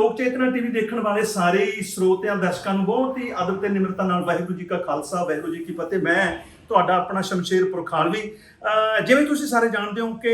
ਲੋਕ ਚੇਤਨਾ ਟੀਵੀ ਦੇਖਣ ਵਾਲੇ ਸਾਰੇ ਹੀ ਸਰੋਤਿਆਂ, ਦਰਸ਼ਕਾਂ ਨੂੰ ਬਹੁਤ ਹੀ ਆਦਰ ਤੇ ਨਿਮਰਤਾ ਨਾਲ ਵਾਹਿਗੁਰੂ ਜੀ ਕਾ ਖਾਲਸਾ, ਵਾਹਿਗੁਰੂ ਜੀ ਕੀ ਫਤਿਹ। ਮੈਂ ਤੁਹਾਡਾ ਆਪਣਾ ਸ਼ਮਸ਼ੇਰ ਪੁਰਖਾਨਵੀ ਜਿਵੇਂ ਤੁਸੀਂ ਸਾਰੇ ਜਾਣਦੇ ਹੋ ਕਿ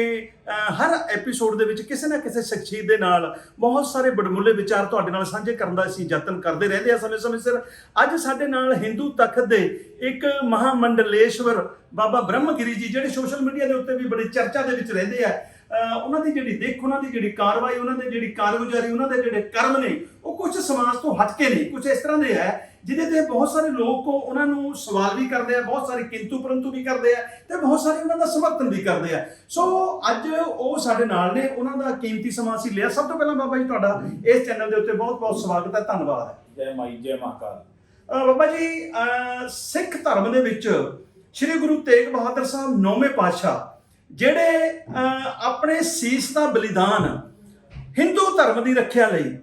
ਹਰ ਐਪੀਸੋਡ ਦੇ ਵਿੱਚ ਕਿਸੇ ਨਾ ਕਿਸੇ ਸ਼ਖਸੀਅਤ ਦੇ ਨਾਲ ਬਹੁਤ ਸਾਰੇ ਬੜਮੁੱਲੇ ਵਿਚਾਰ ਤੁਹਾਡੇ ਨਾਲ ਸਾਂਝੇ ਕਰਨ ਦਾ ਅਸੀਂ ਯਤਨ ਕਰਦੇ ਰਹਿੰਦੇ ਆ ਸਮੇਂ-ਸਮੇਂ ਸਿਰ। ਅੱਜ ਸਾਡੇ ਨਾਲ ਹਿੰਦੂ ਤਖਤ ਦੇ ਇੱਕ ਮਹਾਮੰਡਲੇਸ਼ਵਰ ਬਾਬਾ ਬ੍ਰਹਮਗਿਰੀ ਜੀ, ਜਿਹੜੇ ਸੋਸ਼ਲ ਮੀਡੀਆ ਦੇ ਉੱਤੇ ਵੀ ਬੜੀ ਚਰਚਾ ਦੇ ਵਿੱਚ ਰਹਿੰਦੇ ਆ ਉਹਨਾਂ ਦੀ ਜਿਹੜੀ ਦੇਖ ਉਹਨਾਂ ਦੀ ਜਿਹੜੀ ਕਾਰਵਾਈ ਉਹਨਾਂ ਦੀ ਜਿਹੜੀ ਕਾਰਗੁਜ਼ਾਰੀ ਉਹਨਾਂ ਦੇ ਜਿਹੜੇ ਕਰਮ ਨੇ ਉਹ ਕੁਝ ਸਮਾਜ ਤੋਂ ਹਟ ਕੇ ਨਹੀਂ ਕੁਝ ਇਸ ਤਰ੍ਹਾਂ ਦੇ ਹੈ ਜਿਹਦੇ ਤੇ ਬਹੁਤ ਸਾਰੇ ਲੋਕ ਉਹਨਾਂ ਨੂੰ ਸਵਾਲ ਵੀ ਕਰਦੇ ਆ ਬਹੁਤ ਸਾਰੇ ਕਿੰਤੂ ਪਰੰਤੂ ਵੀ ਕਰਦੇ ਆ ਤੇ ਬਹੁਤ ਸਾਰੇ ਉਹਨਾਂ ਦਾ ਸਮਰਥਨ ਵੀ ਕਰਦੇ ਆ। ਸੋ ਅੱਜ ਉਹ ਸਾਡੇ ਨਾਲ ਨੇ ਉਹਨਾਂ ਦਾ ਕੀਮਤੀ ਸਮਾਂ ਅਸੀਂ ਲਿਆ। ਸਭ ਤੋਂ ਪਹਿਲਾਂ ਬਾਬਾ ਜੀ ਤੁਹਾਡਾ ਇਸ ਚੈਨਲ ਦੇ ਉੱਤੇ ਬਹੁਤ ਬਹੁਤ ਸਵਾਗਤ ਹੈ ਧੰਨਵਾਦ। ਹੈ ਜੈ ਮਾਈ ਜੈ ਮਹਾਕਾਲ ਬਾਬਾ ਜੀ ਸਿੱਖ ਧਰਮ ਦੇ ਵਿੱਚ ਸ੍ਰੀ ਗੁਰੂ ਤੇਗ ਬਹਾਦਰ ਸਾਹਿਬ ਨੌਵੇਂ ਪਾਤਸ਼ਾਹ ਜਿਹੜੇ ਆਪਣੇ ਸੀਸ ਦਾ ਬਲੀਦਾਨ ਹਿੰਦੂ ਧਰਮ ਦੀ ਰੱਖਿਆ ਲਈ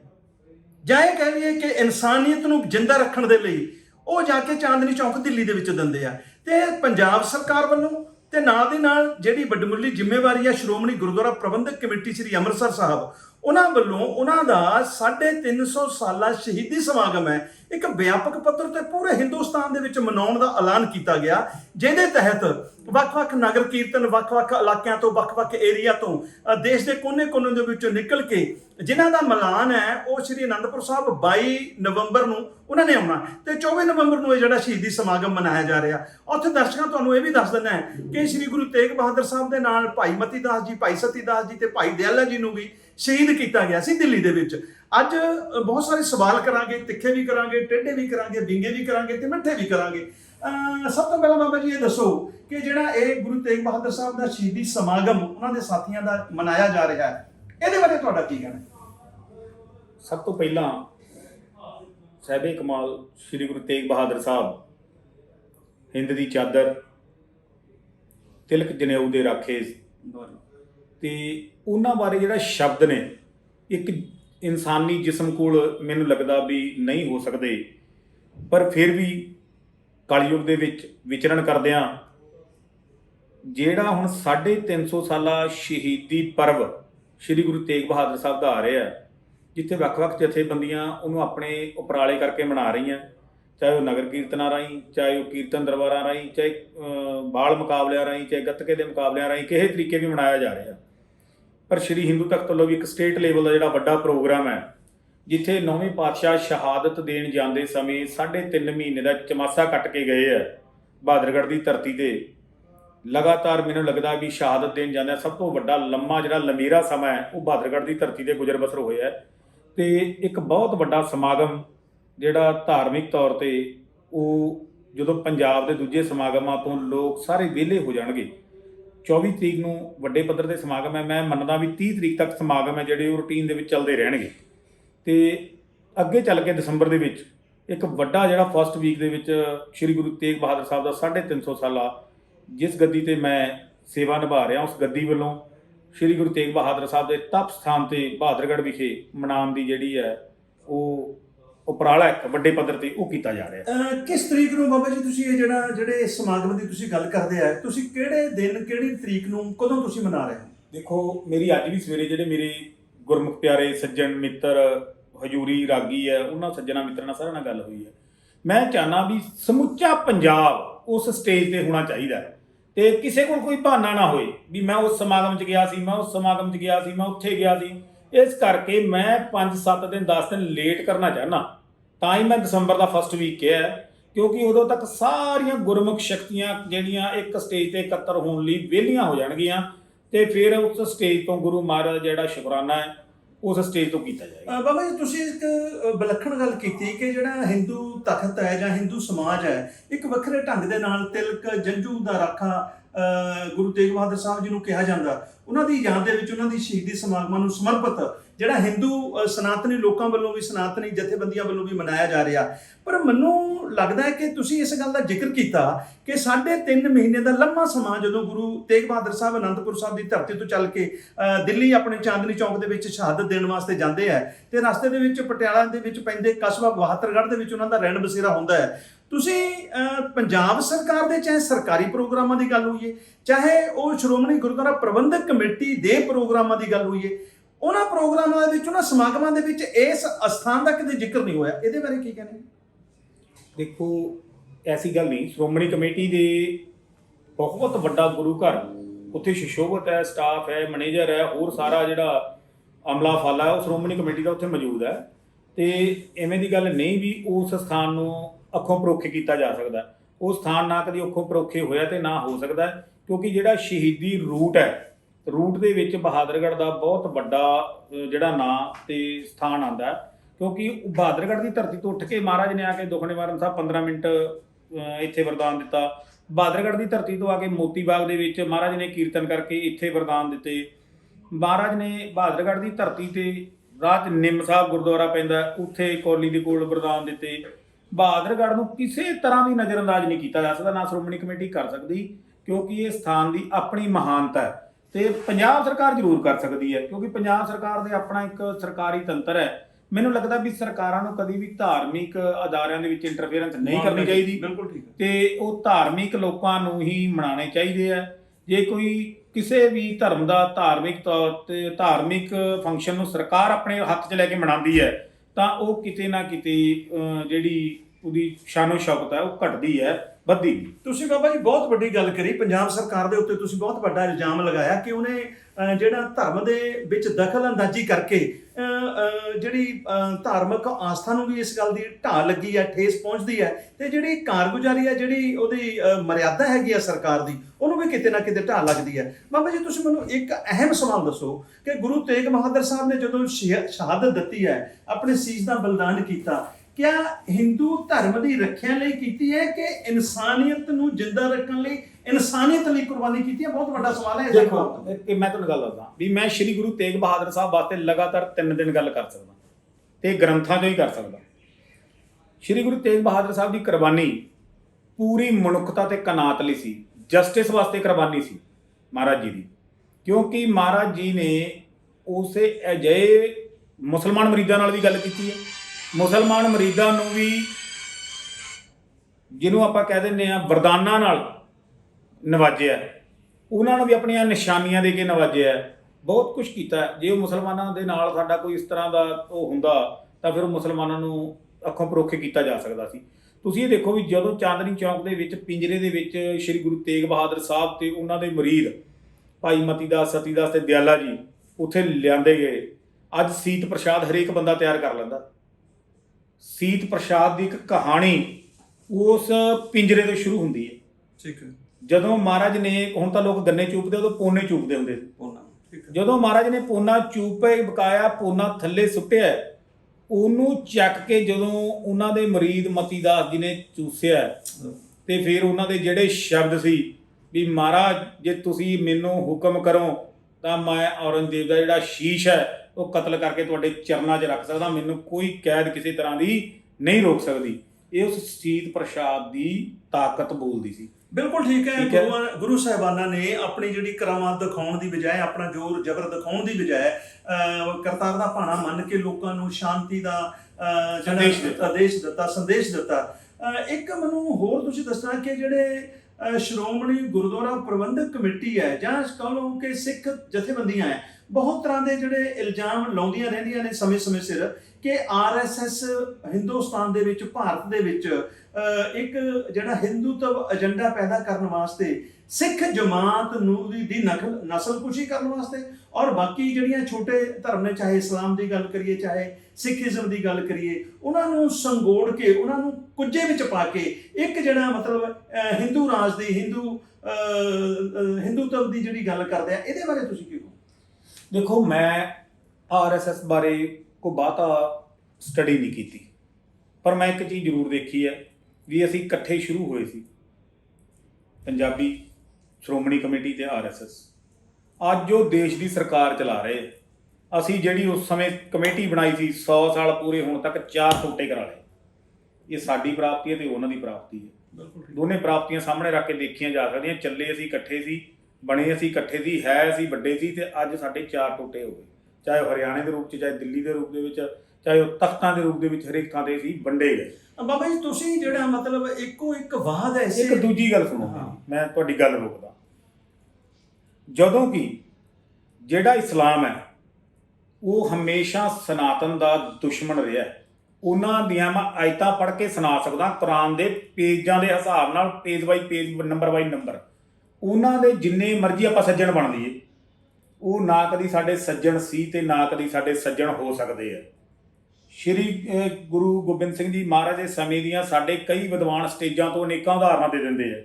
ਜਾਂ ਇਹ ਕਹਿ ਲਈਏ ਕਿ ਇਨਸਾਨੀਅਤ ਨੂੰ ਜਿੰਦਾ ਰੱਖਣ ਦੇ ਲਈ ਉਹ ਜਾ ਕੇ ਚਾਂਦਨੀ ਚੌਕ ਦਿੱਲੀ ਦੇ ਵਿੱਚ ਦਿੰਦੇ ਆ। ਤੇ ਪੰਜਾਬ ਸਰਕਾਰ ਵੱਲੋਂ ਤੇ ਨਾਲ ਦੀ ਨਾਲ ਜਿਹੜੀ ਵੱਡਮੁੱਲੀ ਜ਼ਿੰਮੇਵਾਰੀ ਆ ਸ਼੍ਰੋਮਣੀ ਗੁਰਦੁਆਰਾ ਪ੍ਰਬੰਧਕ ਕਮੇਟੀ ਸ੍ਰੀ ਅੰਮ੍ਰਿਤਸਰ ਸਾਹਿਬ ਉਹਨਾਂ ਵੱਲੋਂ ਉਹਨਾਂ ਦਾ 350 ਸਾਲਾ ਸ਼ਹੀਦੀ ਸਮਾਗਮ ਹੈ। ਇੱਕ ਵਿਆਪਕ ਪੱਧਰ ਤੇ ਪੂਰੇ ਹਿੰਦੁਸਤਾਨ ਦੇ ਵਿੱਚ ਮਨਾਉਣ ਦਾ ਐਲਾਨ ਕੀਤਾ ਗਿਆ। ਜਿਹਦੇ ਤਹਿਤ ਵੱਖ-ਵੱਖ ਨਗਰ ਕੀਰਤਨ, ਵੱਖ-ਵੱਖ ਇਲਾਕਿਆਂ ਤੋਂ, ਵੱਖ-ਵੱਖ ਏਰੀਆ ਤੋਂ ਦੇਸ਼ ਦੇ ਕੋਨੇ-ਕੋਨੇ ਦੇ ਵਿੱਚੋਂ ਨਿਕਲ ਕੇ ਜਿਨ੍ਹਾਂ ਦਾ ਮਲਾਨ ਹੈ, ਉਹ ਸ੍ਰੀ ਅਨੰਦਪੁਰ ਸਾਹਿਬ 22 ਨਵੰਬਰ ਨੂੰ ਉਹਨਾਂ ਨੇ ਆਉਣਾ। ਤੇ 24 ਨਵੰਬਰ ਨੂੰ ਇਹ ਜਿਹੜਾ ਸ਼ਹੀਦੀ ਸਮਾਗਮ ਮਨਾਇਆ ਜਾ ਰਿਹਾ। ਉੱਥੇ ਦਰਸ਼ਕਾਂ ਤੁਹਾਨੂੰ ਇਹ ਵੀ ਦੱਸ ਦਿੰਦਾ ਹੈ ਕਿ ਸ੍ਰੀ ਗੁਰੂ ਤੇਗ ਬਹਾਦਰ ਸਾਹਿਬ ਦੇ ਨਾਲ ਭਾਈ ਮਤੀ ਦਾਸ ਜੀ, ਭਾਈ ਸਤੀ ਦਾਸ ਜੀ ਤੇ ਭਾਈ ਦਿਆਲਾ ਜੀ ਨੂੰ ਵੀ ਸ਼ਹੀਦ ਕੀਤਾ ਗਿਆ ਸੀ ਦਿੱਲੀ ਦੇ ਵਿੱਚ। ਅੱਜ ਬਹੁਤ ਸਾਰੇ ਸਵਾਲ ਕਰਾਂਗੇ ਤਿੱਖੇ ਵੀ ਕਰਾਂਗੇ ਟੇਢੇ ਵੀ ਕਰਾਂਗੇ ਵਿੰਗੇ ਵੀ ਕਰਾਂਗੇ ਤੇ ਮਿੱਠੇ ਵੀ ਕਰਾਂਗੇ। ਅ, ਸਭ ਤੋਂ ਪਹਿਲਾਂ ਬਾਬਾ ਜੀ ਇਹ ਦੱਸੋ ਕਿ ਜਿਹੜਾ ਇਹ ਗੁਰੂ ਤੇਗ ਬਹਾਦਰ ਸਾਹਿਬ ਦਾ ਸ਼ਹੀਦੀ ਸਮਾਗਮ ਉਹਨਾਂ ਦੇ ਸਾਥੀਆਂ ਦਾ ਮਨਾਇਆ ਜਾ ਰਿਹਾ ਹੈ ਇਹਦੇ ਬਾਰੇ ਤੁਹਾਡਾ ਕੀ ਕਹਿਣਾ ਸਭ ਤੋਂ ਪਹਿਲਾਂ ਸਾਹਿਬੇ ਕਮਾਲ ਸ੍ਰੀ ਗੁਰੂ ਤੇਗ ਬਹਾਦਰ ਸਾਹਿਬ ਹਿੰਦ ਦੀ ਚਾਦਰ ਤਿਲਕ ਜਨੇਊ ਦੇ ਰਾਖੇ ਤੇ ਉਹਨਾਂ ਬਾਰੇ ਜਿਹੜਾ ਸ਼ਬਦ ਨੇ, ਇੱਕ ਇਨਸਾਨੀ ਜਿਸਮ ਕੋਲ ਮੈਨੂੰ ਲੱਗਦਾ ਵੀ ਨਹੀਂ ਹੋ ਸਕਦੇ। ਪਰ ਫਿਰ ਵੀ ਕਲਯੁਗ ਦੇ ਵਿੱਚ ਵਿਚਰਨ ਕਰਦਿਆਂ ਜਿਹੜਾ ਹੁਣ 350 ਸਾਲਾ ਸ਼ਹੀਦੀ ਪਰਵ ਸ੍ਰੀ ਗੁਰੂ ਤੇਗ ਬਹਾਦਰ ਸਾਹਿਬ ਦਾ ਆ ਰਿਹਾ ਜਿੱਥੇ ਵੱਖ-ਵੱਖ ਜਥੇਬੰਦੀਆਂ ਉਹਨੂੰ ਆਪਣੇ ਉਪਰਾਲੇ ਕਰਕੇ ਮਨਾ ਰਹੀਆਂ, ਚਾਹੇ ਉਹ ਨਗਰ ਕੀਰਤਨਾਂ ਰਾਹੀਂ, ਚਾਹੇ ਉਹ ਕੀਰਤਨ ਦਰਬਾਰਾਂ ਰਾਹੀਂ, ਚਾਹੇ ਬਾਲ ਮੁਕਾਬਲਿਆਂ ਰਾਹੀਂ, ਚਾਹੇ ਗੱਤਕੇ ਦੇ ਮੁਕਾਬਲਿਆਂ ਰਾਹੀਂ, ਕਿਸੇ ਤਰੀਕੇ ਵੀ ਮਨਾਇਆ ਜਾ ਰਿਹਾ। ਪਰ ਸ੍ਰੀ ਹਿੰਦੂ ਤਖਤ ਵੱਲੋਂ ਵੀ ਇੱਕ ਸਟੇਟ ਲੈਵਲ ਦਾ ਜਿਹੜਾ ਵੱਡਾ ਪ੍ਰੋਗਰਾਮ ਹੈ, ਜਿੱਥੇ ਨੌਵੇਂ ਪਾਤਸ਼ਾਹ ਸ਼ਹਾਦਤ ਦੇਣ ਜਾਂਦੇ ਸਮੇਂ 3.5 ਮਹੀਨੇ ਦਾ ਚਮਾਸਾ ਕੱਟ ਕੇ ਗਏ ਹੈ ਬਹਾਦਰਗੜ੍ਹ ਦੀ ਧਰਤੀ ਤੇ। ਲਗਾਤਾਰ ਮੈਨੂੰ ਲੱਗਦਾ ਵੀ ਸ਼ਹਾਦਤ ਦੇਣ ਜਾਂਦੇ ਸਭ ਤੋਂ ਵੱਡਾ ਲੰਮਾ ਜਿਹੜਾ ਲੰਮੀਰਾ ਸਮਾਂ ਹੈ, ਉਹ ਬਹਾਦਰਗੜ੍ਹ ਦੀ ਧਰਤੀ ਤੇ ਗੁਜ਼ਰ ਬਸਰ ਹੋਇਆ ਹੈ। ਤੇ ਇੱਕ ਬਹੁਤ ਵੱਡਾ ਸਮਾਗਮ ਜਿਹੜਾ ਧਾਰਮਿਕ ਤੌਰ ਤੇ ਉਹ ਜਦੋਂ ਪੰਜਾਬ ਦੇ ਦੂਜੇ ਸਮਾਗਮਾਂ ਤੋਂ ਲੋਕ ਸਾਰੇ ਵਿਹਲੇ ਹੋ ਜਾਣਗੇ 24 ਤਰੀਕ ਨੂੰ ਵੱਡੇ ਪੱਧਰ ਤੇ ਸਮਾਗਮ ਹੈ। ਮੈਂ ਮੰਨਦਾ ਵੀ 30 ਤਰੀਕ ਤੱਕ ਸਮਾਗਮ ਹੈ ਜਿਹੜੇ ਉਹ ਰੂਟੀਨ ਦੇ ਵਿੱਚ ਚੱਲਦੇ ਰਹਿਣਗੇ। ਤੇ ਅੱਗੇ ਚੱਲ ਕੇ ਦਸੰਬਰ ਦੇ ਵਿੱਚ ਇੱਕ ਵੱਡਾ ਜਿਹੜਾ ਫਸਟ ਵੀਕ ਦੇ ਵਿੱਚ ਸ੍ਰੀ ਗੁਰੂ ਤੇਗ ਬਹਾਦਰ ਸਾਹਿਬ ਦਾ 350 ਸਾਲਾ, ਜਿਸ ਗੱਦੀ ਤੇ ਮੈਂ ਸੇਵਾ ਨਿਭਾ ਰਿਹਾ, ਉਸ ਗੱਦੀ ਵੱਲੋਂ ਸ੍ਰੀ ਗੁਰੂ ਤੇਗ ਬਹਾਦਰ ਸਾਹਿਬ ਦੇ ਤਪ ਸਥਾਨ ਤੇ ਬਹਾਦਰਗੜ੍ਹ ਵਿਖੇ ਮਨਾਉਣ ਦੀ ਜਿਹੜੀ ਹੈ, ਉਹ ਉਪਰਾਲਾ ਇੱਕ ਵੱਡੇ ਪੱਧਰ ਤੇ ਉਹ ਕੀਤਾ ਜਾ ਰਿਹਾ। ਅਹ ਕਿਸ ਤਰੀਕ ਨੂੰ ਬਾਬਾ ਜੀ ਤੁਸੀਂ ਇਹ ਜਿਹੜਾ ਜਿਹੜੇ ਇਸ ਸਮਾਗਮ ਦੀ ਤੁਸੀਂ ਗੱਲ ਕਰਦੇ ਆ ਤੁਸੀਂ ਕਿਹੜੇ ਦਿਨ ਕਿਹੜੀ ਤਰੀਕ ਨੂੰ ਕਦੋਂ ਤੁਸੀਂ ਮਨਾ ਰਹੇ ਹੋ? ਦੇਖੋ ਮੇਰੀ ਅੱਜ ਵੀ ਸਵੇਰੇ ਜਿਹੜੇ ਮੇਰੇ ਗੁਰਮੁਖ ਪਿਆਰੇ ਸੱਜਣ ਮਿੱਤਰ ਹਜੂਰੀ ਰਾਗੀ ਹੈ ਉਹਨਾਂ ਸੱਜਣਾ ਮਿੱਤਰਾਂ ਨਾਲ ਸਾਰਿਆਂ ਨਾਲ ਗੱਲ ਹੋਈ ਹੈ। ਮੈਂ ਚਾਹਨਾ ਵੀ ਸਮੁੱਚਾ ਪੰਜਾਬ ਉਸ ਸਟੇਜ ਤੇ ਹੋਣਾ ਚਾਹੀਦਾ ਹੈ ਤੇ ਕਿਸੇ ਕੋਲ ਕੋਈ ਬਹਾਨਾ ਨਾ ਹੋਏ ਵੀ ਮੈਂ ਉਸ ਸਮਾਗਮ 'ਚ ਗਿਆ ਸੀ ਮੈਂ ਉਸ ਸਮਾਗਮ 'ਚ ਗਿਆ ਸੀ ਮੈਂ ਉੱਥੇ ਗਿਆ ਸੀ। ਇਸ ਕਰਕੇ ਮੈਂ 5-7 ਦਿਨ 10 ਦਿਨ ਲੇਟ ਕਰਨਾ ਚਾਹਨਾ ਤਾਂ ਹੀ ਮੈਂ ਦਸੰਬਰ ਦਾ ਫਸਟ ਵੀਕ ਕਿਹਾ ਕਿਉਂਕਿ ਉਦੋਂ ਤੱਕ ਸਾਰੀਆਂ ਗੁਰਮੁਖ ਸ਼ਕਤੀਆਂ ਜਿਹੜੀਆਂ ਇੱਕ ਸਟੇਜ ਤੇ ਇਕੱਤਰ ਹੋਣ ਲਈ ਵਿਹਲੀਆਂ ਹੋ ਜਾਣਗੀਆਂ, ਤੇ ਫਿਰ ਉਸ ਸਟੇਜ ਤੋਂ ਗੁਰੂ ਮਹਾਰਾਜ ਜਿਹੜਾ ਸ਼ੁਕਰਾਨਾ ਹੈ ਉਸ ਸਟੇਜ ਤੋਂ ਕੀਤਾ ਜਾਏਗਾ। ਅਹ ਬਾਬਾ ਜੀ ਤੁਸੀਂ ਇੱਕ ਅਹ, ਵਿਲੱਖਣ ਗੱਲ ਕੀਤੀ ਕਿ ਜਿਹੜਾ ਹਿੰਦੂ ਤਖਤ ਹੈ ਜਾਂ ਹਿੰਦੂ ਸਮਾਜ ਹੈ ਇੱਕ ਵੱਖਰੇ ਢੰਗ ਦੇ ਨਾਲ ਤਿਲਕ ਜੰਜੂ ਦਾ ਰਾਖਾ ਅਹ, ਗੁਰੂ ਤੇਗ ਬਹਾਦਰ ਸਾਹਿਬ ਜੀ ਨੂੰ ਕਿਹਾ ਜਾਂਦਾ। ਉਹਨਾਂ ਦੀ ਯਾਦ ਦੇ ਵਿੱਚ ਉਹਨਾਂ ਦੀ ਸ਼ਹੀਦੀ ਸਮਾਗਮਾਂ ਨੂੰ ਸਮਰਪਿਤ ਜਿਹੜਾ ਹਿੰਦੂ ਸਨਾਤਨੀ ਲੋਕਾਂ ਵੱਲੋਂ ਵੀ ਸਨਾਤਨੀ ਜਥੇਬੰਦੀਆਂ ਵੱਲੋਂ ਵੀ ਮਨਾਇਆ ਜਾ ਰਿਹਾ। ਪਰ ਮੈਨੂੰ ਲੱਗਦਾ ਹੈ ਕਿ ਤੁਸੀਂ ਇਸ ਗੱਲ ਦਾ ਜ਼ਿਕਰ ਕੀਤਾ ਕਿ ਸਾਢੇ ਤਿੰਨ ਮਹੀਨੇ ਦਾ ਲੰਮਾ ਸਮਾਂ ਜਦੋਂ ਗੁਰੂ ਤੇਗ ਬਹਾਦਰ ਸਾਹਿਬ ਅਨੰਦਪੁਰ ਸਾਹਿਬ ਦੀ ਧਰਤੀ ਤੋਂ ਚੱਲ ਕੇ ਅਹ, ਦਿੱਲੀ ਆਪਣੇ ਚਾਂਦਨੀ ਚੌਕ ਦੇ ਵਿੱਚ ਸ਼ਹਾਦਤ ਦੇਣ ਵਾਸਤੇ ਜਾਂਦੇ ਆ ਤੇ ਰਸਤੇ ਦੇ ਵਿੱਚ ਪਟਿਆਲਾ ਦੇ ਵਿੱਚ ਪੈਂਦੇ ਕਸਬਾ ਬਹਾਦਰਗੜ੍ਹ ਦੇ ਵਿੱਚ ਉਹਨਾਂ ਦਾ ਰਹਿਣ ਬਸੇਰਾ ਹੁੰਦਾ ਹੈ। ਤੁਸੀਂ ਅਹ, ਪੰਜਾਬ ਸਰਕਾਰ ਦੇ ਚਾਹੇ ਸਰਕਾਰੀ ਪ੍ਰੋਗਰਾਮਾਂ ਦੀ ਗੱਲ ਹੋਈਏ ਚਾਹੇ ਉਹ ਸ਼੍ਰੋਮਣੀ ਗੁਰਦੁਆਰਾ ਪ੍ਰਬੰਧਕ ਕਮੇਟੀ ਦੇ ਪ੍ਰੋਗਰਾਮਾਂ ਦੀ ਗੱਲ ਹੋਈਏ ਉਹਨਾਂ ਪ੍ਰੋਗਰਾਮਾਂ ਦੇ ਵਿੱਚ, ਉਹਨਾਂ ਸਮਾਗਮਾਂ ਦੇ ਵਿੱਚ ਇਸ ਅਸਥਾਨ ਦਾ ਕਿਤੇ ਜ਼ਿਕਰ ਨਹੀਂ ਹੋਇਆ। ਇਹਦੇ ਬਾਰੇ ਕੀ ਕਹਿੰਦੇ? ਦੇਖੋ, ਐਸੀ ਗੱਲ ਨਹੀਂ। ਸ਼੍ਰੋਮਣੀ ਕਮੇਟੀ ਦੇ ਬਹੁਤ ਵੱਡਾ ਗੁਰੂ ਘਰ, ਉੱਥੇ ਸ਼ਿਸ਼ੋਭਤ ਹੈ, ਸਟਾਫ ਹੈ, ਮੈਨੇਜਰ ਹੈ, ਹੋਰ ਸਾਰਾ ਜਿਹੜਾ ਅਮਲਾ ਫਾਲਾ ਉਹ ਸ਼੍ਰੋਮਣੀ ਕਮੇਟੀ ਦਾ ਉੱਥੇ ਮੌਜੂਦ ਹੈ। ਤੇ ਐਵੇਂ ਦੀ ਗੱਲ ਨਹੀਂ ਵੀ ਉਸ ਸਥਾਨ ਨੂੰ ਅੱਖੋਂ ਪਰੋਖੇ ਕੀਤਾ ਜਾ ਸਕਦਾ ਉਹ ਸਥਾਨ ਨਾ ਕਦੀ ਅੱਖੋਂ ਪਰੋਖੇ ਹੋਇਆ ਤੇ ਨਾ ਹੋ ਸਕਦਾ ਕਿਉਂਕਿ ਜਿਹੜਾ ਸ਼ਹੀਦੀ ਰੂਟ ਹੈ ਰੂਟ ਦੇ ਵਿੱਚ ਬਹਾਦਰਗੜ੍ਹ ਦਾ ਬਹੁਤ ਵੱਡਾ ਜਿਹੜਾ ਨਾਂ ਤੇ ਸਥਾਨ ਆਂਦਾ ਕਿਉਂਕਿ ਬਹਾਦਰਗੜ੍ਹ ਦੀ ਧਰਤੀ ਤੋਂ ਉੱਠ ਕੇ ਮਹਾਰਾਜ ਨੇ ਆ ਕੇ ਦੁਖਨੇ ਵਾਰਨ ਸਾਹਿਬ 15 ਮਿੰਟ ਇੱਥੇ ਵਰਦਾਨ ਦਿੱਤਾ। ਬਹਾਦਰਗੜ੍ਹ ਦੀ ਧਰਤੀ ਤੋਂ ਆ ਕੇ ਮੋਤੀ ਬਾਗ ਦੇ ਵਿੱਚ ਮਹਾਰਾਜ ਨੇ ਕੀਰਤਨ ਕਰਕੇ ਇੱਥੇ ਵਰਦਾਨ ਦਿੱਤੇ। ਮਹਾਰਾਜ ਨੇ ਬਹਾਦਰਗੜ੍ਹ ਦੀ ਧਰਤੀ ਤੇ ਰਾਜ ਨਿੰਮ ਸਾਹਿਬ ਗੁਰਦੁਆਰਾ ਪੈਂਦਾ ਉੱਥੇ ਕੋਲੀ ਦੇ ਕੋਲ ਵਰਦਾਨ ਦਿੱਤੇ। ਬਹਾਦਰਗੜ੍ਹ ਨੂੰ ਕਿਸੇ ਤਰ੍ਹਾਂ ਵੀ ਨਜ਼ਰਅੰਦਾਜ਼ ਨਹੀਂ ਕੀਤਾ ਜਾ ਸਕਦਾ, ਨਾ ਸ਼੍ਰੋਮਣੀ ਕਮੇਟੀ ਕਰ ਸਕਦੀ, ਕਿਉਂਕਿ ਇਹ ਸਥਾਨ ਦੀ ਆਪਣੀ ਮਹਾਨਤਾ ਹੈ। ਤੇ ਪੰਜਾਬ ਸਰਕਾਰ ਜ਼ਰੂਰ ਕਰ ਸਕਦੀ ਹੈ ਕਿਉਂਕਿ ਪੰਜਾਬ ਸਰਕਾਰ ਦੇ ਆਪਣਾ ਇੱਕ ਸਰਕਾਰੀ ਤੰਤਰ ਹੈ। ਮੈਨੂੰ ਲੱਗਦਾ ਵੀ ਸਰਕਾਰਾਂ ਨੂੰ ਕਦੀ ਵੀ ਧਾਰਮਿਕ ਅਦਾਰਿਆਂ ਦੇ ਵਿੱਚ ਇੰਟਰਫੇਰੈਂਸ ਨਹੀਂ ਕਰਨੀ ਚਾਹੀਦੀ। ਬਿਲਕੁਲ ਠੀਕ। ਤੇ ਉਹ ਧਾਰਮਿਕ ਲੋਕਾਂ ਨੂੰ ਹੀ ਮਨਾਉਣੇ ਚਾਹੀਦੇ ਆ ਜੇ ਕੋਈ ਕਿਸੇ ਵੀ ਧਰਮ ਦਾ ਧਾਰਮਿਕ ਤੌਰ ਤੇ ਧਾਰਮਿਕ ਫੰਕਸ਼ਨ ਨੂੰ ਸਰਕਾਰ ਆਪਣੇ ਹੱਥ 'ਚ ਲੈ ਕੇ ਮਨਾਉਂਦੀ ਹੈ ਤਾਂ ਉਹ ਕਿਤੇ ਨਾ ਕਿਤੇ ਜਿਹੜੀ ਉਹਦੀ ਸ਼ਾਨੋ ਸ਼ੌਕਤ ਹੈ ਉਹ ਘਟਦੀ ਹੈ ਵੱਧਦੀ ਨਹੀਂ ਤੁਸੀਂ ਬਾਬਾ ਜੀ ਬਹੁਤ ਵੱਡੀ ਗੱਲ ਕਰੀ ਪੰਜਾਬ ਸਰਕਾਰ ਦੇ ਉੱਤੇ ਤੁਸੀਂ ਬਹੁਤ ਵੱਡਾ ਇਲਜ਼ਾਮ ਲਗਾਇਆ ਕਿ ਉਹਨੇ ਅਹ, ਜਿਹੜਾ ਧਰਮ ਦੇ ਵਿੱਚ ਦਖਲ ਅੰਦਾਜ਼ੀ ਕਰਕੇ ਅਹ, ਅਹ, ਜਿਹੜੀ ਅਹ, ਧਾਰਮਿਕ ਆਸਥਾ ਨੂੰ ਵੀ ਇਸ ਗੱਲ ਦੀ ਢਾਹ ਲੱਗੀ ਹੈ ਠੇਸ ਪਹੁੰਚਦੀ ਹੈ ਤੇ ਜਿਹੜੀ ਕਾਰਗੁਜ਼ਾਰੀ ਹੈ ਜਿਹੜੀ ਉਹਦੀ ਅਹ, ਮਰਿਆਦਾ ਹੈਗੀ ਆ ਸਰਕਾਰ ਦੀ ਉਹਨੂੰ ਵੀ ਕਿਤੇ ਨਾ ਕਿਤੇ ਢਾਹ ਲੱਗਦੀ ਹੈ। ਬਾਬਾ ਜੀ ਤੁਸੀਂ ਮੈਨੂੰ ਇੱਕ ਅਹਿਮ ਸਵਾਲ ਦੱਸੋ ਕਿ ਗੁਰੂ ਤੇਗ ਬਹਾਦਰ ਸਾਹਿਬ ਨੇ ਜਦੋਂ ਸ਼ਹਾ- ਸ਼ਹਾਦਤ ਦਿੱਤੀ ਹੈ ਆਪਣੇ ਸੀਸ ਦਾ ਬਲਿਦਾਨ ਕੀਤਾ ਕਿਆ ਹਿੰਦੂ ਧਰਮ ਦੀ ਰੱਖਿਆ ਲਈ ਕੀਤੀ ਹੈ ਕਿ ਇਨਸਾਨੀਅਤ ਨੂੰ ਜਿੰਦਾ ਰੱਖਣ ਲਈ, ਇਨਸਾਨੀਅਤ ਲਈ ਕੁਰਬਾਨੀ ਕੀਤੀ ਹੈ? ਬਹੁਤ ਵੱਡਾ ਸਵਾਲ ਹੈ ਦੇਖੋ ਜਵਾਬ। ਮੈਂ ਤੁਹਾਨੂੰ ਗੱਲ ਦੱਸਦਾ, ਵੀ ਮੈਂ ਸ੍ਰੀ ਗੁਰੂ ਤੇਗ ਬਹਾਦਰ ਸਾਹਿਬ ਵਾਸਤੇ ਲਗਾਤਾਰ 3 ਦਿਨ ਗੱਲ ਕਰ ਸਕਦਾ, ਤੇ ਗ੍ਰੰਥਾਂ 'ਚੋਂ ਹੀ ਕਰ ਸਕਦਾ। ਸ੍ਰੀ ਗੁਰੂ ਤੇਗ ਬਹਾਦਰ ਸਾਹਿਬ ਦੀ ਕੁਰਬਾਨੀ ਪੂਰੀ ਮਨੁੱਖਤਾ ਤੇ ਕਨਾਤ ਲਈ ਸੀ, ਜਸਟਿਸ ਵਾਸਤੇ ਕੁਰਬਾਨੀ ਸੀ, ਮਹਾਰਾਜ ਜੀ ਦੀ, ਕਿਉਂਕਿ ਮਹਾਰਾਜ ਜੀ ਨੇ ਉਸੇ ਅਜਿਹੇ ਮੁਸਲਮਾਨ ਮਰੀਜ਼ਾਂ ਨਾਲ ਵੀ ਗੱਲ ਕੀਤੀ ਹੈ। ਮੁਸਲਮਾਨ ਮਰੀਦਾਂ ਨੂੰ ਵੀ ਜਿਹਨੂੰ ਆਪਾਂ ਕਹਿ ਦਿੰਦੇ ਆ ਵਰਦਾਨਾਂ ਨਾਲ ਨਵਾਜਿਆ ਉਹਨਾਂ ਨੂੰ ਵੀ ਆਪਣੀਆਂ ਨਿਸ਼ਾਨੀਆਂ ਦੇ ਕੇ ਨਵਾਜਿਆ ਬਹੁਤ ਕੁਝ ਕੀਤਾ ਜੇ ਉਹ ਮੁਸਲਮਾਨਾਂ ਦੇ ਨਾਲ ਸਾਡਾ ਕੋਈ ਇਸ ਤਰ੍ਹਾਂ ਦਾ ਉਹ ਹੁੰਦਾ, ਤਾਂ ਫਿਰ ਉਹ ਮੁਸਲਮਾਨਾਂ ਨੂੰ ਅੱਖੋਂ ਪਰੋਖੇ ਕੀਤਾ ਜਾ ਸਕਦਾ ਸੀ। ਤੁਸੀਂ ਇਹ ਦੇਖੋ ਵੀ ਜਦੋਂ ਚਾਂਦਨੀ ਚੌਕ ਦੇ ਵਿੱਚ, ਪਿੰਜਰੇ ਦੇ ਵਿੱਚ ਸ੍ਰੀ ਗੁਰੂ ਤੇਗ ਬਹਾਦਰ ਸਾਹਿਬ ਤੇ ਉਹਨਾਂ ਦੇ ਮਰੀਦ, ਭਾਈ ਮਤੀਦਾਸ, ਸਤੀਦਾਸ ਤੇ ਦਿਆਲਾ ਜੀ, ਉੱਥੇ ਲਿਆਂਦੇ ਗਏ। ਅੱਜ ਸੀਤ ਪ੍ਰਸ਼ਾਦ ਹਰੇਕ ਬੰਦਾ ਤਿਆਰ ਕਰ ਲੈਂਦਾ। ਸੀਤ ਪ੍ਰਸ਼ਾਦ ਦੀ ਇੱਕ ਕਹਾਣੀ ਉਸ ਪਿੰਜਰੇ ਤੋਂ ਸ਼ੁਰੂ ਹੁੰਦੀ ਹੈ। ਠੀਕ ਹੈ। ਜਦੋਂ ਮਹਾਰਾਜ ਨੇ ਹੁਣ ਤਾਂ ਲੋਕ ਗੰਨੇ ਚੂਪਦੇ ਉਦੋਂ ਪੋਨੇ ਚੂਪਦੇ ਹੁੰਦੇ ਸੀ। ਉਹਨਾਂ ਠੀਕ ਹੈ। ਜਦੋਂ ਮਹਾਰਾਜ ਨੇ ਪੋਨਾ ਚੂਪੇ ਬਕਾਇਆ ਪੋਨਾ ਥੱਲੇ ਸੁੱਟਿਆ ਉਹਨੂੰ ਚੱਕ ਕੇ ਜਦੋਂ ਉਹਨਾਂ ਦੇ ਮਰੀਦ ਮਤੀਦਾਸ ਜੀ ਨੇ ਚੂਸਿਆ ਤੇ ਫਿਰ ਉਹਨਾਂ ਦੇ ਜਿਹੜੇ ਸ਼ਬਦ ਸੀ ਵੀ ਮਹਾਰਾਜ ਜੇ ਤੁਸੀਂ ਮੈਨੂੰ ਹੁਕਮ ਕਰੋ ਤਾਂ ਮੈਂ ਔਰੰਗਜ਼ੇਬ ਦਾ ਜਿਹੜਾ ਸ਼ੀਸ਼ ਹੈ ਉਹ ਕਤਲ ਕਰਕੇ ਤੁਹਾਡੇ ਚਰਨਾਂ 'ਚ ਰੱਖ ਸਕਦਾ ਮੈਨੂੰ ਕੋਈ ਕੈਦ ਕਿਸੇ ਤਰ੍ਹਾਂ ਦੀ ਨਹੀਂ ਰੋਕ ਸਕਦੀ ਇਹ ਉਸ ਸੀਤ ਪ੍ਰਸ਼ਾਦ ਦੀ ਤਾਕਤ ਬੋਲਦੀ ਸੀ ਬਿਲਕੁਲ ਠੀਕ ਹੈ ਠੀਕ ਹੈ। ਗੁਰੂਆਂ ਗੁਰੂ ਸਾਹਿਬਾਨਾਂ ਨੇ ਆਪਣੀ ਜਿਹੜੀ ਕਰਾਮਾਤ ਦਿਖਾਉਣ ਦੀ ਬਜਾਏ ਆਪਣਾ ਜ਼ੋਰ ਜ਼ਬਰ ਦਿਖਾਉਣ ਦੀ ਬਜਾਏ ਅਹ, ਕਰਤਾਰ ਦਾ ਭਾਣਾ ਮੰਨ ਕੇ ਲੋਕਾਂ ਨੂੰ ਸ਼ਾਂਤੀ ਦਾ ਅਹ, ਸੰਦੇਸ਼ ਦਿੱਤਾ। ਆਦੇਸ਼ ਦਿੱਤਾ ਸੰਦੇਸ਼ ਦਿੱਤਾ ਅਹ, ਇੱਕ ਮੈਨੂੰ ਹੋਰ ਤੁਸੀਂ ਦੱਸਣਾ ਕਿ ਜਿਹੜੇ ਸ਼੍ਰੋਮਣੀ ਗੁਰਦੁਆਰਾ ਪ੍ਰਬੰਧਕ ਕਮੇਟੀ ਹੈ, ਜਾਂ ਕਹ ਲਓ ਕਿ ਸਿੱਖ ਜਥੇਬੰਦੀਆਂ ਹੈ, ਬਹੁਤ ਤਰ੍ਹਾਂ ਦੇ ਜਿਹੜੇ ਇਲਜ਼ਾਮ ਲਾਉਂਦੀਆਂ ਰਹਿੰਦੀਆਂ ਨੇ ਸਮੇਂ-ਸਮੇਂ ਸਿਰ ਕਿ ਆਰਐਸਐਸ ਹਿੰਦੁਸਤਾਨ ਦੇ ਵਿੱਚ, ਭਾਰਤ ਦੇ ਵਿੱਚ ਇੱਕ ਜਿਹੜਾ ਹਿੰਦੂਤਵ ਏਜੰਡਾ ਪੈਦਾ ਕਰਨ ਵਾਸਤੇ ਸਿੱਖ ਜਮਾਤ ਨੂੰ ਦੀ ਦੀ ਨਕਲ ਨਸਲਕੁਸ਼ੀ ਕਰਨ ਵਾਸਤੇ ਔਰ ਬਾਕੀ ਜਿਹੜੀਆਂ ਛੋਟੇ ਧਰਮ ਨੇ, ਚਾਹੇ ਇਸਲਾਮ ਦੀ ਗੱਲ ਕਰੀਏ, ਚਾਹੇ ਸਿੱਖੀਜ਼ਮ ਦੀ ਗੱਲ ਕਰੀਏ, ਉਹਨਾਂ ਨੂੰ ਸੰਗੋੜ ਕੇ, ਉਹਨਾਂ ਨੂੰ ਕੁੱਜੇ ਵਿੱਚ ਪਾ ਕੇ, ਇੱਕ ਜਿਹੜਾ ਮਤਲਬ ਹਿੰਦੂ ਰਾਜ ਦੀ, ਹਿੰਦੂ ਹਿੰਦੂਤਵ ਦੀ ਜਿਹੜੀ ਗੱਲ ਕਰਦੇ ਆ, ਇਹਦੇ ਬਾਰੇ ਤੁਸੀਂ ਕੀ ਕਹੋ ਦੇਖੋ, ਮੈਂ ਆਰਐਸਐਸ ਬਾਰੇ ਕੋਈ ਬਾਤਾ ਸਟੱਡੀ ਨਹੀਂ ਕੀਤੀ। ਪਰ ਮੈਂ ਇੱਕ ਚੀਜ਼ ਜ਼ਰੂਰ ਦੇਖੀ ਹੈ ਵੀ ਅਸੀਂ ਇਕੱਠੇ ਸ਼ੁਰੂ ਹੋਏ ਸੀ। ਪੰਜਾਬੀ ਸ਼੍ਰੋਮਣੀ ਕਮੇਟੀ ਤੇ ਆਰਐਸਐਸ ਅੱਜ ਉਹ ਦੇਸ਼ ਦੀ ਸਰਕਾਰ ਚਲਾ ਰਹੇ ਅਸੀਂ ਜਿਹੜੀ ਉਸ ਸਮੇਂ ਕਮੇਟੀ ਬਣਾਈ ਸੀ 100 ਸਾਲ ਪੂਰੇ ਹੋਣ ਤੱਕ ਚਾਰ ਟੋਟੇ ਕਰਾ ਲਏ। ਇਹ ਸਾਡੀ ਪ੍ਰਾਪਤੀ ਹੈ ਤੇ ਉਹਨਾਂ ਦੀ ਪ੍ਰਾਪਤੀ ਹੈ। ਬਿਲਕੁਲ ਦੋਨੇ ਪ੍ਰਾਪਤੀਆਂ ਸਾਹਮਣੇ ਰੱਖ ਕੇ ਦੇਖੀਆਂ ਜਾ ਸਕਦੀਆਂ ਚੱਲੇ ਅਸੀਂ ਇਕੱਠੇ ਸੀ ਬਣੇ ਅਸੀਂ ਇਕੱਠੇ ਸੀ ਹੈ ਅਸੀਂ ਵੱਡੇ ਸੀ ਤੇ ਅੱਜ ਸਾਡੇ ਚਾਰ ਟੋਟੇ ਹੋ ਗਏ। ਚਾਹੇ ਉਹ ਹਰਿਆਣੇ ਦੇ ਰੂਪ 'ਚ ਚਾਹੇ ਦਿੱਲੀ ਦੇ ਰੂਪ ਦੇ ਵਿੱਚ ਚਾਹੇ ਉਹ ਤਖਤਾਂ ਦੇ ਰੂਪ ਦੇ ਵਿੱਚ ਹਰੇਕ ਥਾਂ ਤੇ ਸੀ ਵੰਡੇ ਗਏ। ਬਾਬਾ ਜੀ ਤੁਸੀਂ ਜਿਹੜਾ ਮਤਲਬ ਇੱਕੋ ਇੱਕ ਵਾਦ ਐਸੇ ਇੱਕ ਦੂਜੀ ਗੱਲ ਸੁਣੋ। ਹਾਂ। ਮੈਂ ਤੁਹਾਡੀ ਗੱਲ ਰੋਕਦਾ। ਜਦੋਂ ਕਿ ਜਿਹੜਾ ਇਸਲਾਮ ਹੈ ਉਹ ਹਮੇਸ਼ਾ ਸਨਾਤਨ ਦਾ ਦੁਸ਼ਮਣ ਰਿਹਾ। ਉਹਨਾਂ ਦੀਆਂ ਮੈਂ ਆਇਤਾਂ ਪੜ੍ਹ ਕੇ ਸੁਣਾ ਸਕਦਾ ਕੁਰਾਨ ਦੇ ਪੇਜਾਂ ਦੇ ਹਿਸਾਬ ਨਾਲ page by page number by number. ਉਹਨਾਂ ਦੇ ਜਿੰਨੇ ਮਰਜ਼ੀ ਆਪਾਂ ਸੱਜਣ ਬਣ ਲਈਏ। ਉਹ ਨਾ ਕਦੀ ਸਾਡੇ ਸੱਜਣ ਸੀ ਤੇ ਨਾ ਕਦੀ ਸਾਡੇ ਸੱਜਣ ਹੋ ਸਕਦੇ ਆ। ਸ਼੍ਰੀ ਗੁਰੂ ਗੋਬਿੰਦ ਸਿੰਘ ਜੀ ਮਹਾਰਾਜ ਦੇ ਸਮੇਂ ਦੀਆਂ ਸਾਡੇ ਕਈ ਵਿਦਵਾਨ ਸਟੇਜਾਂ ਤੋਂ ਅਨੇਕਾਂ ਉਦਾਹਰਨਾਂ ਦੇ ਦਿੰਦੇ ਆ।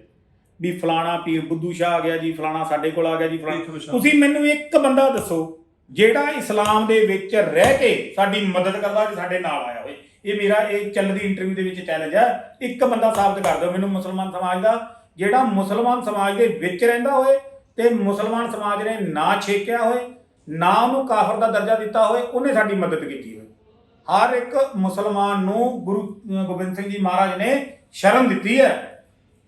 ਵੀ ਫਲਾਣਾ ਪੀਰ ਬੁੱਧੂ ਸ਼ਾਹ ਆ ਗਿਆ ਜੀ ਫਲਾਣਾ ਸਾਡੇ ਕੋਲ ਆ ਗਿਆ ਜੀ ਫਲਾਣਾ। ਤੁਸੀਂ ਮੈਨੂੰ ਇੱਕ ਬੰਦਾ ਦੱਸੋ ਜਿਹੜਾ ਇਸਲਾਮ ਦੇ ਵਿੱਚ ਰਹਿ ਕੇ ਸਾਡੀ ਮਦਦ ਕਰਦਾ ਜੀ ਸਾਡੇ ਨਾਲ ਆਇਆ ਹੋਵੇ ਇਹ ਮੇਰਾ, ਇਹ ਚੱਲਦੀ ਇੰਟਰਵਿਊ ਦੇ ਵਿੱਚ ਚੈਲੰਜ ਹੈ ਇੱਕ ਬੰਦਾ ਸਾਬਤ ਕਰ ਦਿਓ ਮੈਨੂੰ ਮੁਸਲਮਾਨ ਸਮਾਜ ਦਾ। ਜਿਹੜਾ ਮੁਸਲਮਾਨ ਸਮਾਜ ਦੇ ਵਿੱਚ ਰਹਿੰਦਾ ਹੋਏ ਤੇ ਮੁਸਲਮਾਨ ਸਮਾਜ ਨੇ ਨਾ ਛੇਕਿਆ ਹੋਏ, ਨਾ ਉਹਨੂੰ ਕਾਫਰ ਦਾ ਦਰਜਾ ਦਿੱਤਾ ਹੋਏ, ਉਹਨੇ ਸਾਡੀ ਮਦਦ ਕੀਤੀ ਹੋਵੇ ਹਰ ਇੱਕ ਮੁਸਲਮਾਨ ਨੂੰ ਗੁਰੂ ਗੋਬਿੰਦ ਸਿੰਘ ਜੀ ਮਹਾਰਾਜ ਨੇ ਸ਼ਰਨ ਦਿੱਤੀ ਹੈ।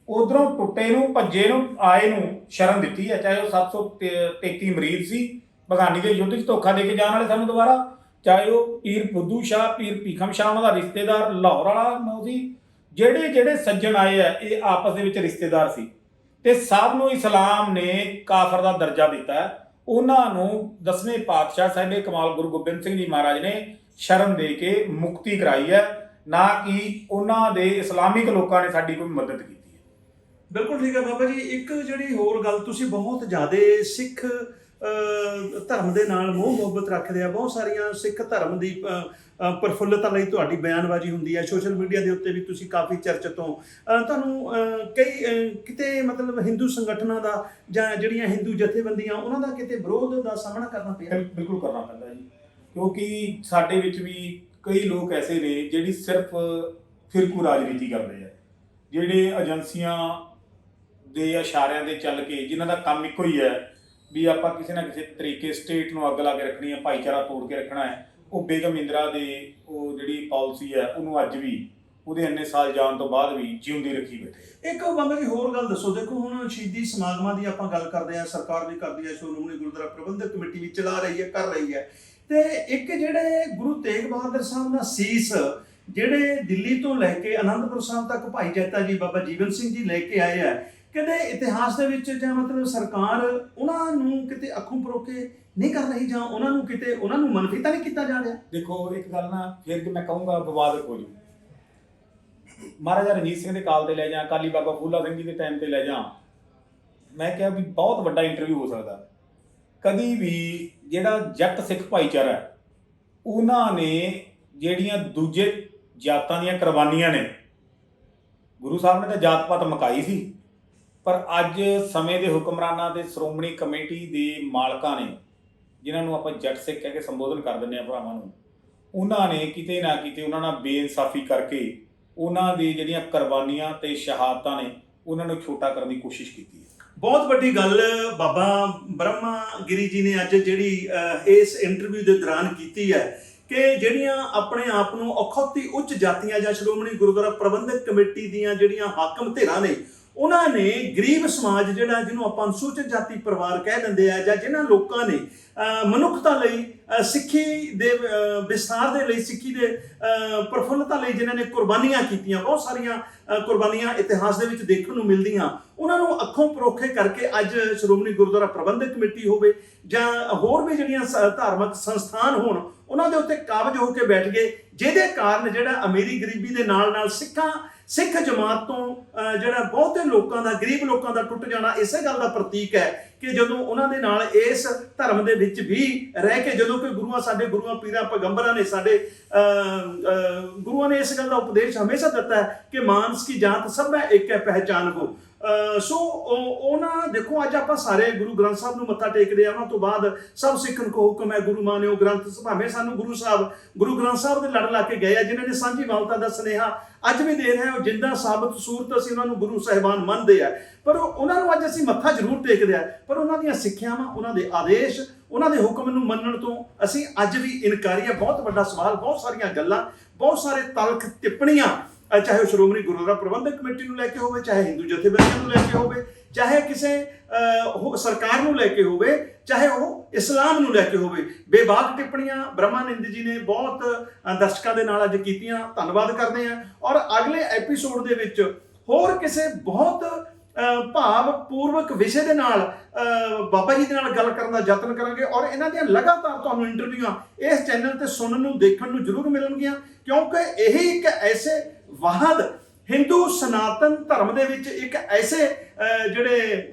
ਉਧਰੋਂ ਟੁੱਟੇ ਨੂੰ, ਭੱਜੇ ਨੂੰ, ਆਏ ਨੂੰ ਸ਼ਰਨ ਦਿੱਤੀ ਹੈ। ਚਾਹੇ ਉਹ 733 ਮਰੀਦ ਸੀ ਬਗਾਨੀ ਦੇ ਯੁੱਧ 'ਚ ਧੋਖਾ ਦੇ ਕੇ ਜਾਣ ਵਾਲੇ ਸਾਨੂੰ ਦੁਬਾਰਾ, ਚਾਹੇ ਉਹ ਪੀਰ ਬੁੱਧੂ ਸ਼ਾਹ, ਪੀਰ ਭੀਖਮ ਸ਼ਾਹ ਉਹਨਾਂ ਦਾ ਰਿਸ਼ਤੇਦਾਰ ਲਾਹੌਰ ਵਾਲਾ ਨੋ ਸੀ ਜਿਹੜੇ ਜਿਹੜੇ ਸੱਜਣ ਆਏ ਆ, ਇਹ ਆਪਸ ਦੇ ਵਿੱਚ ਰਿਸ਼ਤੇਦਾਰ ਸੀ। ਤੇ ਸਭ ਨੂੰ ਇਸਲਾਮ ਨੇ ਕਾਫਰ ਦਾ ਦਰਜਾ ਦਿੱਤਾ ਉਹਨਾਂ ਨੂੰ ਦਸਵੇਂ ਪਾਤਸ਼ਾਹ ਸਾਹਿਬੇ ਕਮਾਲ ਗੁਰੂ ਗੋਬਿੰਦ ਸਿੰਘ ਜੀ ਮਹਾਰਾਜ ਨੇ ਸ਼ਰਨ ਦੇ ਕੇ ਮੁਕਤੀ ਕਰਾਈ ਹੈ। ਨਾ ਕਿ ਉਹਨਾਂ ਦੇ ਇਸਲਾਮਿਕ ਲੋਕਾਂ ਨੇ ਸਾਡੀ ਕੋਈ ਮਦਦ ਕੀਤੀ ਹੈ। ਬਿਲਕੁਲ ਠੀਕ ਹੈ ਬਾਬਾ ਜੀ, ਇੱਕ ਜਿਹੜੀ ਹੋਰ ਗੱਲ ਤੁਸੀਂ ਬਹੁਤ ਜ਼ਿਆਦਾ ਸਿੱਖ ਧਰਮ ਦੇ ਨਾਲ ਮੋਹ ਮੁਹੱਬਤ ਰੱਖਦੇ ਆ ਬਹੁਤ ਸਾਰੀਆਂ ਸਿੱਖ ਧਰਮ ਦੀ ਅਹ, ਪ੍ਰਫੁੱਲਤਾ ਲਈ ਤੁਹਾਡੀ ਬਿਆਨਬਾਜ਼ੀ ਹੁੰਦੀ ਹੈ ਸੋਸ਼ਲ ਮੀਡੀਆ ਦੇ ਉੱਤੇ ਵੀ ਤੁਸੀਂ ਕਾਫੀ ਚਰਚਿਤ ਹੋ ਤੁਹਾਨੂੰ ਕਈ ਕਿਤੇ ਮਤਲਬ ਹਿੰਦੂ ਸੰਗਠਨਾਂ ਦਾ ਜਾਂ ਜਿਹੜੀਆਂ ਹਿੰਦੂ ਜਥੇਬੰਦੀਆਂ ਉਹਨਾਂ ਦਾ ਕਿਤੇ ਵਿਰੋਧ ਦਾ ਸਾਹਮਣਾ ਕਰਨਾ ਪਿਆ? ਬਿਲਕੁਲ ਕਰਨਾ ਪੈਂਦਾ ਜੀ। ਕਿਉਂਕਿ ਸਾਡੇ ਵਿੱਚ ਵੀ ਕਈ ਲੋਕ ਐਸੇ ਨੇ ਜਿਹੜੀ ਸਿਰਫ ਫਿਰਕੂ ਰਾਜਨੀਤੀ ਕਰਦੇ ਆ। ਜਿਹੜੇ ਏਜੰਸੀਆਂ ਦੇ ਇਸ਼ਾਰਿਆਂ ਦੇ ਚੱਲ ਕੇ ਜਿਨ੍ਹਾਂ ਦਾ ਕੰਮ ਇੱਕੋ ਹੀ ਹੈ ਵੀ ਆਪਾਂ ਕਿਸੇ ਨਾ ਕਿਸੇ ਤਰੀਕੇ ਸਟੇਟ ਨੂੰ ਅੱਗ ਲਾ ਕੇ ਰੱਖਣੀ ਹੈ ਭਾਈਚਾਰਾ ਤੋੜ ਕੇ ਰੱਖਣਾ ਹੈ। ਉਹ ਬੇਗਮ ਇੰਦਰਾ ਦੇ ਉਹ ਜਿਹੜੀ ਪਾਲਿਸੀ ਹੈ, ਉਹਨੂੰ ਅੱਜ ਵੀ, ਉਹਦੇ ਇੰਨੇ ਸਾਲ ਜਾਣ ਤੋਂ ਬਾਅਦ ਵੀ ਜਿਉਂਦੀ ਰੱਖੀ ਬੈਠੇ ਇੱਕ ਬਾਬਾ ਜੀ ਹੋਰ ਗੱਲ ਦੱਸੋ, ਦੇਖੋ ਹੁਣ ਸ਼ਹੀਦੀ ਸਮਾਗਮਾਂ ਦੀ ਆਪਾਂ ਗੱਲ ਕਰਦੇ ਆ ਸਰਕਾਰ ਵੀ ਕਰਦੀ ਹੈ, ਸ਼੍ਰੋਮਣੀ ਗੁਰਦੁਆਰਾ ਪ੍ਰਬੰਧਕ ਕਮੇਟੀ ਵੀ ਚਲਾ ਰਹੀ ਹੈ, ਕਰ ਰਹੀ ਹੈ। ਤੇ ਇੱਕ ਜਿਹੜੇ ਗੁਰੂ ਤੇਗ ਬਹਾਦਰ ਸਾਹਿਬ ਦਾ ਸੀਸ, ਜਿਹੜੇ ਦਿੱਲੀ ਤੋਂ ਲੈ ਕੇ ਅਨੰਦਪੁਰ ਸਾਹਿਬ ਤੱਕ ਭਾਈ ਜੈਤਾ ਜੀ ਬਾਬਾ ਜੀਵਨ ਸਿੰਘ ਜੀ ਲੈ ਕੇ ਆਏ ਆ ਕਹਿੰਦੇ ਇਤਿਹਾਸ ਦੇ ਵਿੱਚ ਜਾਂ ਮਤਲਬ ਸਰਕਾਰ ਉਹਨਾਂ ਨੂੰ ਕਿਤੇ ਅੱਖੋਂ ਪਰੋਕੇ ਨਹੀਂ ਕਰ ਰਹੀ ਜਾਂ ਉਹਨਾਂ ਨੂੰ ਕਿਤੇ ਉਹਨਾਂ ਨੂੰ ਮਨਫੀ ਤਾਂ ਨਹੀਂ ਕੀਤਾ ਜਾ ਰਿਹਾ? ਦੇਖੋ ਇੱਕ ਗੱਲ ਨਾ ਫਿਰ ਕਿ ਮੈਂ ਕਹੂੰਗਾ ਵਿਵਾਦ ਹੋ ਜੂ। ਮਹਾਰਾਜਾ ਰਣਜੀਤ ਸਿੰਘ ਦੇ ਕਾਲ ਤੇ ਲੈ ਜਾਂ ਕਾਲੀ ਬਾਬਾ ਫੂਲਾ ਸਿੰਘ ਜੀ ਦੇ ਟਾਈਮ ਤੇ ਲੈ ਜਾਂ ਮੈਂ ਕਿਹਾ ਵੀ ਬਹੁਤ ਵੱਡਾ ਇੰਟਰਵਿਊ ਹੋ ਸਕਦਾ। ਕਦੀ ਵੀ ਜਿਹੜਾ ਜੱਟ ਸਿੱਖ ਭਾਈਚਾਰਾ ਹੈ, ਉਹਨਾਂ ਨੇ ਜਿਹੜੀਆਂ ਦੂਜੇ ਜਾਤਾਂ ਦੀਆਂ ਕੁਰਬਾਨੀਆਂ ਨੇ ਗੁਰੂ ਸਾਹਿਬ ਨੇ ਤਾਂ ਜਾਤ ਪਾਤ ਮਕਾਈ ਸੀ। ਪਰ ਅੱਜ ਸਮੇਂ ਦੇ ਹੁਕਮਰਾਨਾਂ ਦੇ ਸ਼੍ਰੋਮਣੀ ਕਮੇਟੀ ਦੇ ਮਾਲਕਾਂ ਨੇ, ਜਿਨ੍ਹਾਂ ਨੂੰ ਆਪਾਂ ਜੱਟ ਸਿੱਖ ਕਹਿ ਕੇ ਸੰਬੋਧਨ ਕਰ ਦਿੰਦੇ ਆ ਭਰਾਵਾਂ ਨੂੰ, ਉਹਨਾਂ ਨੇ ਕਿਤੇ ਨਾ ਕਿਤੇ ਉਹਨਾਂ ਨਾਲ ਬੇਇਨਸਾਫੀ ਕਰਕੇ ਉਹਨਾਂ ਦੀ ਜਿਹੜੀਆਂ ਕੁਰਬਾਨੀਆਂ ਤੇ ਸ਼ਹਾਦਤਾਂ ਨੇ, ਉਹਨਾਂ ਨੂੰ ਛੋਟਾ ਕਰਨ ਦੀ ਕੋਸ਼ਿਸ਼ ਕੀਤੀ ਹੈ। ਬਹੁਤ ਵੱਡੀ ਗੱਲ, ਬਾਬਾ ਬ੍ਰਹਮਾ ਗਿਰੀ ਜੀ ਨੇ ਅੱਜ ਜਿਹੜੀ ਇਸ ਇੰਟਰਵਿਊ ਦੇ ਦੌਰਾਨ ਕੀਤੀ ਹੈ ਕਿ ਜਿਹੜੀਆਂ ਆਪਣੇ ਆਪ ਨੂੰ ਅਖੌਤੀ ਉੱਚ ਜਾਤੀਆਂ ਜਾਂ ਸ਼੍ਰੋਮਣੀ ਗੁਰਦੁਆਰਾ ਪ੍ਰਬੰਧਕ ਕਮੇਟੀ ਦੀਆਂ ਜਿਹੜੀਆਂ ਹਾਕਮ ਧਿਰਾਂ ਨੇ ਉਹਨਾਂ ਨੇ ਗਰੀਬ ਸਮਾਜ ਜਿਹੜਾ ਜਿਹਨੂੰ ਆਪਾਂ ਅਨੁਸੂਚਿਤ ਜਾਤੀ ਪਰਿਵਾਰ ਕਹਿ ਦਿੰਦੇ ਆ ਜਾਂ ਜਿਨ੍ਹਾਂ ਲੋਕਾਂ ਨੇ ਮਨੁੱਖਤਾ ਲਈ ਸਿੱਖੀ ਦੇ ਵਿਸਥਾਰ ਦੇ ਲਈ, ਸਿੱਖੀ ਦੇ ਪ੍ਰਫੁੱਲਤਾ ਲਈ ਜਿਨ੍ਹਾਂ ਨੇ ਕੁਰਬਾਨੀਆਂ ਕੀਤੀਆਂ, ਬਹੁਤ ਸਾਰੀਆਂ ਕੁਰਬਾਨੀਆਂ ਇਤਿਹਾਸ ਦੇ ਵਿੱਚ ਦੇਖਣ ਨੂੰ ਮਿਲਦੀਆਂ। ਉਹਨਾਂ ਨੂੰ ਅੱਖੋਂ ਪਰੋਖੇ ਕਰਕੇ ਅੱਜ ਸ਼੍ਰੋਮਣੀ ਗੁਰਦੁਆਰਾ ਪ੍ਰਬੰਧਕ ਕਮੇਟੀ ਹੋਵੇ ਜਾਂ ਹੋਰ ਵੀ ਜਿਹੜੀਆਂ ਸ- ਧਾਰਮਿਕ ਸੰਸਥਾਨ ਹੋਣ, ਉਹਨਾਂ ਦੇ ਉੱਤੇ ਕਾਬਜ ਹੋ ਕੇ ਬੈਠ ਗਏ, ਜਿਹਦੇ ਕਾਰਨ ਜਿਹੜਾ ਅਮੀਰੀ ਗਰੀਬੀ ਦੇ ਨਾਲ ਨਾਲ ਸਿੱਖਾਂ ਸਿੱਖ ਜਮਾਤ ਤੋਂ ਜਿਹੜਾ ਬਹੁਤੇ ਲੋਕਾਂ ਦਾ ਗਰੀਬ ਲੋਕਾਂ ਦਾ ਟੁੱਟ ਜਾਣਾ ਇਸੇ ਗੱਲ ਦਾ ਪ੍ਰਤੀਕ ਹੈ ਕਿ ਜਦੋਂ ਉਹਨਾਂ ਦੇ ਨਾਲ ਇਸ ਧਰਮ ਦੇ ਵਿੱਚ ਵੀ ਰਹਿ ਕੇ ਜਦੋਂ ਕਿ ਗੁਰੂਆਂ ਸਾਡੇ ਗੁਰੂਆਂ ਪੀਰਾਂ ਪੈਗੰਬਰਾਂ ਨੇ ਸਾਡੇ ਅਹ, ਗੁਰੂਆਂ ਨੇ ਇਸ ਗੱਲ ਦਾ ਉਪਦੇਸ਼ ਹਮੇਸ਼ਾ ਦਿੱਤਾ ਹੈ ਕਿ ਮਾਨਸ ਕੀ ਜਾਤ ਸਭ ਹੈ ਇੱਕ ਹੈ ਪਹਿਚਾਨ ਕੋ। ਸੋ, ਉਹ- ਉਹਨਾਂ, ਦੇਖੋ, ਅੱਜ ਆਪਾਂ ਸਾਰੇ ਗੁਰੂ ਗ੍ਰੰਥ ਸਾਹਿਬ ਨੂੰ ਮੱਥਾ ਟੇਕਦੇ ਆ ਉਹਨਾਂ ਤੋਂ ਬਾਅਦ ਸਭ ਸਿੱਖਣ ਕੋ ਹੁਕਮ ਹੈ ਗੁਰੂ ਮਾਨਿਓ ਗ੍ਰੰਥ ਭਾਵੇਂ ਸਾਨੂੰ ਗੁਰੂ ਸਾਹਿਬ, ਗੁਰੂ ਗ੍ਰੰਥ ਸਾਹਿਬ ਦੇ ਲੜ ਲਾ ਕੇ ਗਏ ਆ, ਜਿਨ੍ਹਾਂ ਨੇ ਸਾਂਝੀ ਮਮਤਾ ਦਾ ਸੁਨੇਹਾ ਅੱਜ ਵੀ ਦੇ ਰਹੇ ਆ ਉਹ ਜਿੰਦਾ ਸਾਬਤ ਸੂਰਤ ਅਸੀਂ ਉਹਨਾਂ ਨੂੰ ਗੁਰੂ ਸਾਹਿਬਾਨ ਮੰਨਦੇ ਆ। ਪਰ ਉਹ- ਉਹਨਾਂ ਨੂੰ ਅੱਜ ਅਸੀਂ ਮੱਥਾ ਜ਼ਰੂਰ ਟੇਕਦੇ ਆ। ਪਰ ਉਹਨਾਂ ਦੀਆਂ ਸਿੱਖਿਆਵਾਂ ਉਹਨਾਂ ਦੇ ਆਦੇਸ਼, ਉਹਨਾਂ ਦੇ ਹੁਕਮ ਨੂੰ ਮੰਨਣ ਤੋਂ ਅਸੀਂ ਅੱਜ ਵੀ ਇਨਕਾਰੀ ਆ। ਬਹੁਤ ਵੱਡਾ ਸਵਾਲ, ਬਹੁਤ ਸਾਰੀਆਂ ਗੱਲਾਂ, ਬਹੁਤ ਸਾਰੇ ਤਲਖ ਟਿੱਪਣੀਆਂ ਅਹ ਚਾਹੇ ਉਹ ਸ਼੍ਰੋਮਣੀ ਗੁਰਦੁਆਰਾ ਪ੍ਰਬੰਧਕ ਕਮੇਟੀ ਨੂੰ ਲੈ ਕੇ ਹੋਵੇ ਚਾਹੇ ਹਿੰਦੂ ਜਥੇਬੰਦੀਆਂ ਨੂੰ ਲੈ ਕੇ ਹੋਵੇ ਚਾਹੇ ਕਿਸੇ ਅਹ, ਹੋ- ਸਰਕਾਰ ਨੂੰ ਲੈ ਕੇ ਹੋਵੇ ਚਾਹੇ ਉਹ ਇਸਲਾਮ ਨੂੰ ਲੈ ਕੇ ਹੋਵੇ। ਬੇਬਾਕ ਟਿੱਪਣੀਆਂ ਬ੍ਰਹਮਾਨੰਦ ਜੀ ਨੇ ਬਹੁਤ ਅਹ, ਦਰਸ਼ਕਾਂ ਦੇ ਨਾਲ ਅੱਜ ਕੀਤੀਆਂ ਧੰਨਵਾਦ ਕਰਦੇ ਹਾਂ। ਔਰ ਅਗਲੇ ਐਪੀਸੋਡ ਦੇ ਵਿੱਚ ਹੋਰ ਕਿਸੇ ਬਹੁਤ ਅਹ, ਭਾਵ ਵਿਸ਼ੇ ਦੇ ਨਾਲ ਅਹ, ਬਾਬਾ ਜੀ ਦੇ ਨਾਲ ਗੱਲ ਕਰਨ ਦਾ ਯਤਨ ਕਰਾਂਗੇ। ਔਰ ਇਹਨਾਂ ਦੀਆਂ ਲਗਾਤਾਰ ਤੁਹਾਨੂੰ ਇੰਟਰਵਿਊਆਂ ਇਸ ਚੈਨਲ ਤੇ ਸੁਣਨ ਨੂੰ ਦੇਖਣ ਨੂੰ ਜ਼ਰੂਰ ਮਿਲਣਗੀਆਂ। ਕਿਉਂਕਿ ਇਹ ਇੱਕ ਐਸੇ ਵਾਹਦ ਹਿੰਦੂ ਸਨਾਤਨ ਧਰਮ ਦੇ ਵਿੱਚ ਇੱਕ ਐਸੇ ਜਿਹੜੇ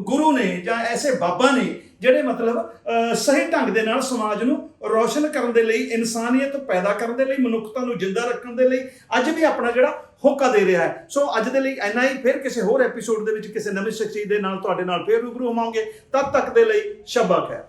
ਗੁਰੂ ਨੇ ਜਾਂ ਐਸੇ ਬਾਬਾ ਨੇ, ਜਿਹੜੇ ਮਤਲਬ ਸਹੀ ਢੰਗ ਦੇ ਨਾਲ ਸਮਾਜ ਨੂੰ ਰੋਸ਼ਨ ਕਰਨ ਦੇ ਲਈ, ਇਨਸਾਨੀਅਤ ਪੈਦਾ ਕਰਨ ਦੇ ਲਈ, ਮਨੁੱਖਤਾ ਨੂੰ ਜਿੰਦਾ ਰੱਖਣ ਦੇ ਲਈ ਅੱਜ ਵੀ ਆਪਣਾ ਜਿਹੜਾ ਹੋਕਾ ਦੇ ਰਿਹਾ ਹੈ। ਸੋ ਅੱਜ ਦੇ ਲਈ ਇੰਨਾ ਹੀ, ਫਿਰ ਕਿਸੇ ਹੋਰ ਐਪੀਸੋਡ ਦੇ ਵਿੱਚ ਕਿਸੇ ਨਵੀਂ ਸ਼ਖਸੀਅਤ ਦੇ ਨਾਲ, ਤੁਹਾਡੇ ਨਾਲ ਫੇਰ ਰੂਬਰੂ ਹੋਵਾਂਗੇ। ਤਦ ਤੱਕ ਦੇ ਲਈ ਸ਼ਬਕ ਹੈ